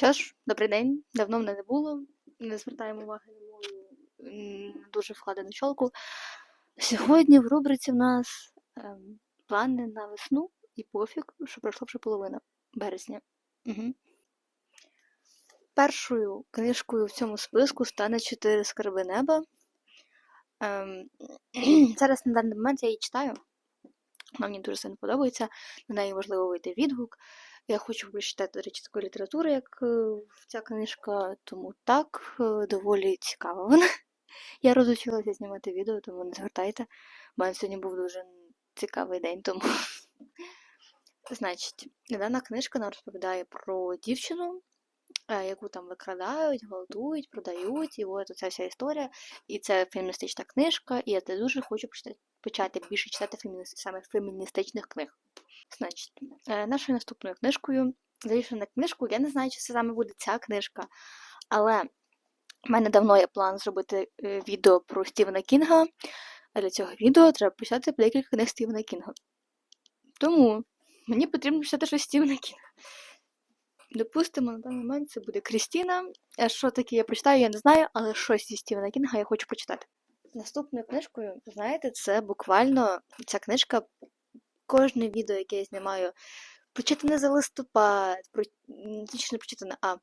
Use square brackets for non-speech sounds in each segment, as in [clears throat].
Що ж, добрий день. Давно мене не було. Не звертаємо уваги на мою дуже вкладену чолку. Сьогодні в рубриці в нас ем, плани на весну і пофіг, що пройшла вже половина березня. Угу. Першою книжкою в цьому списку стане Чотири скарби неба. Ем, [clears throat] зараз на даний момент я її читаю. Вона мені дуже сильно подобається. На неї важливо вийти відгук. Я хочу прочитати, речі, такої літератури, як ця книжка, тому так, е, доволі цікава вона. [laughs] Я розучилася знімати відео, тому не звертайте. У мене сьогодні був дуже цікавий день, тому. [laughs] Значить, дана книжка нам розповідає про дівчину, е, яку там викрадають, гвалтують, продають, і от ця вся історія. І це феміністична книжка, і я це дуже хочу почитати, почати більше читати феміни- саме феміністичних книг. Значить, е, нашою наступною книжкою, залізши на книжку, я не знаю, чи це саме буде ця книжка, але в мене давно є план зробити е, відео про Стівена Кінга. А для цього відео треба почитати декілька книг Стівена Кінга. Тому мені потрібно читати щось Стівена Кінга. Допустимо, на даний момент це буде Крістіна. Що таке я прочитаю, я не знаю, але щось зі Стівена Кінга я хочу прочитати. Наступною книжкою, знаєте, це буквально ця книжка, кожне відео, яке я знімаю, прочитане за листопад, про... м, точніше не прочитане, а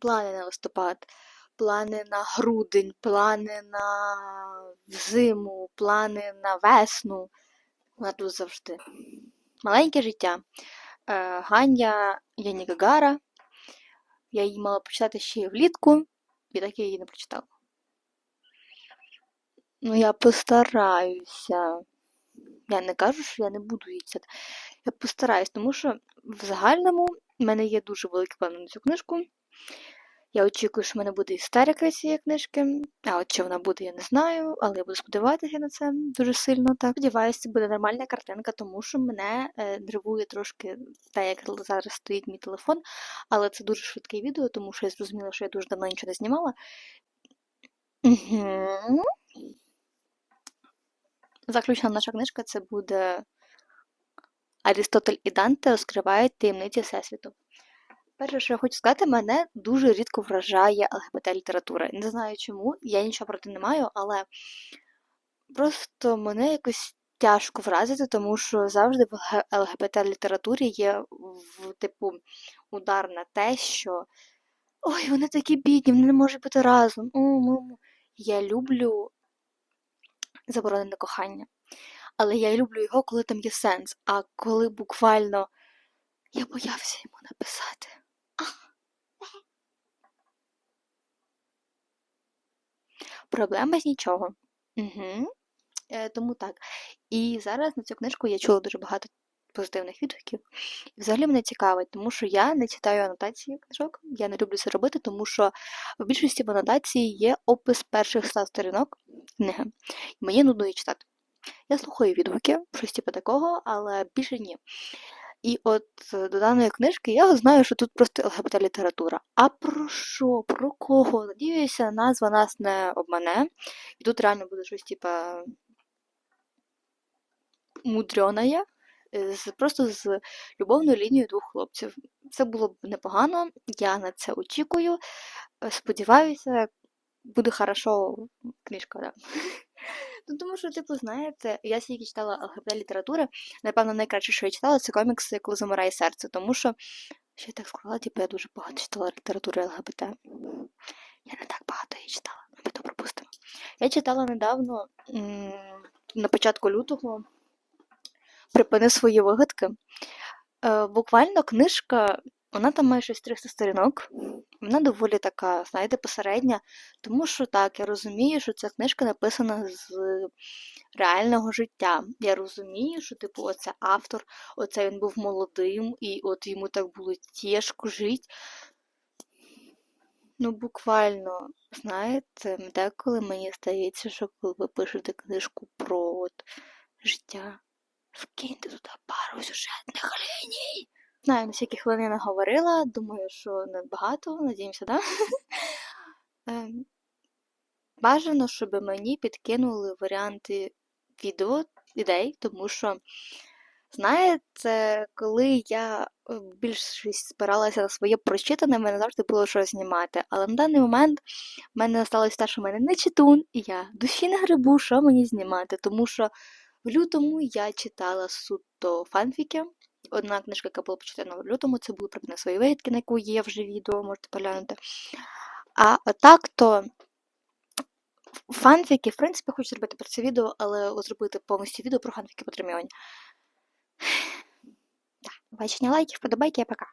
плани на листопад, плани на грудень, плани на зиму, плани на весну. Вона тут завжди. Маленьке життя. Е, Ганя Янігагара. Я її мала почитати ще й влітку, і так я її не прочитала. Ну, я постараюся. Я не кажу, що я не буду її читати. Я постараюсь, тому що в загальному в мене є дуже великі плани на цю книжку. Я очікую, що в мене буде істерика цієї книжки. А от чи вона буде, я не знаю, але я буду сподіватися на це дуже сильно. Так, сподіваюся, буде нормальна картинка, тому що мене е, нервує трошки те, як зараз стоїть мій телефон. Але це дуже швидке відео, тому що я зрозуміла, що я дуже давно нічого не знімала. Заключна наша книжка це буде Арістотель і Данте розкривають таємниці Всесвіту. Перше, що я хочу сказати, мене дуже рідко вражає ЛГБТ-література. Не знаю чому, я нічого проти не маю, але просто мене якось тяжко вразити, тому що завжди в ЛГБТ-літературі є в типу удар на те, що ой, вони такі бідні, вони не можуть бути разом. М-м-м». Я люблю заборонене кохання. Але я люблю його, коли там є сенс. А коли буквально я боявся йому написати. Проблема з нічого. Угу. Е, тому так. І зараз на цю книжку я чула дуже багато позитивних відгуків. І взагалі мене цікавить, тому що я не читаю анотації книжок. Я не люблю це робити, тому що в більшості в анотації є опис перших ста сторінок книги. Мені нудно її читати. Я слухаю відгуки, щось типу такого, але більше ні. І от е, до даної книжки я знаю, що тут просто ЛГБТ-література. А про що? Про кого? Надіюся, назва нас не обмане. І тут реально буде щось, типа мудрьоная, е, просто з любовною лінією двох хлопців. Це було б непогано, я на це очікую. Е, Сподіваюся, буде хорошо книжка, да. [laughs] Ну, тому що, типу, знаєте, я стільки читала ЛГБТ літератури, напевно, найкраще, що я читала, це комікси Коли замирає серце, тому що, що я так сказала, типу, я дуже багато читала літератури ЛГБТ. Я не так багато її читала, ми то пропустимо. Я читала недавно, на початку лютого, припини свої вигадки. Е, буквально книжка, вона там має щось 300 сторінок. Вона доволі така, знаєте, посередня, тому що так, я розумію, що ця книжка написана з реального життя. Я розумію, що, типу, оце автор, оце він був молодим, і от йому так було тяжко жити. Ну, буквально, знаєте, деколи мені здається, що коли ви пишете книжку про от, життя, вкиньте туди пару сюжетних ліній. Знаю, на скільки хвилин я наговорила, думаю, що не багато, надіємося, да? [laughs] Ем, Бажано, щоб мені підкинули варіанти відео, ідей, тому що знає, це коли я е, більшість спиралася на своє прочитане, мене завжди було що знімати. Але на даний момент в мене сталося те, що в мене не читун, і я душі не грибу, що мені знімати. Тому що в лютому я читала суто фанфіки. Одна книжка, яка була почитана в лютому, це були «Припини свої вигідки, на яку є вже відео, можете поглянути. А так то фанфіки, в принципі, хочу зробити про це відео, але зробити повністю відео про фанфіки по 3 мільйоні. Так, бачення лайків, подобайки, пока.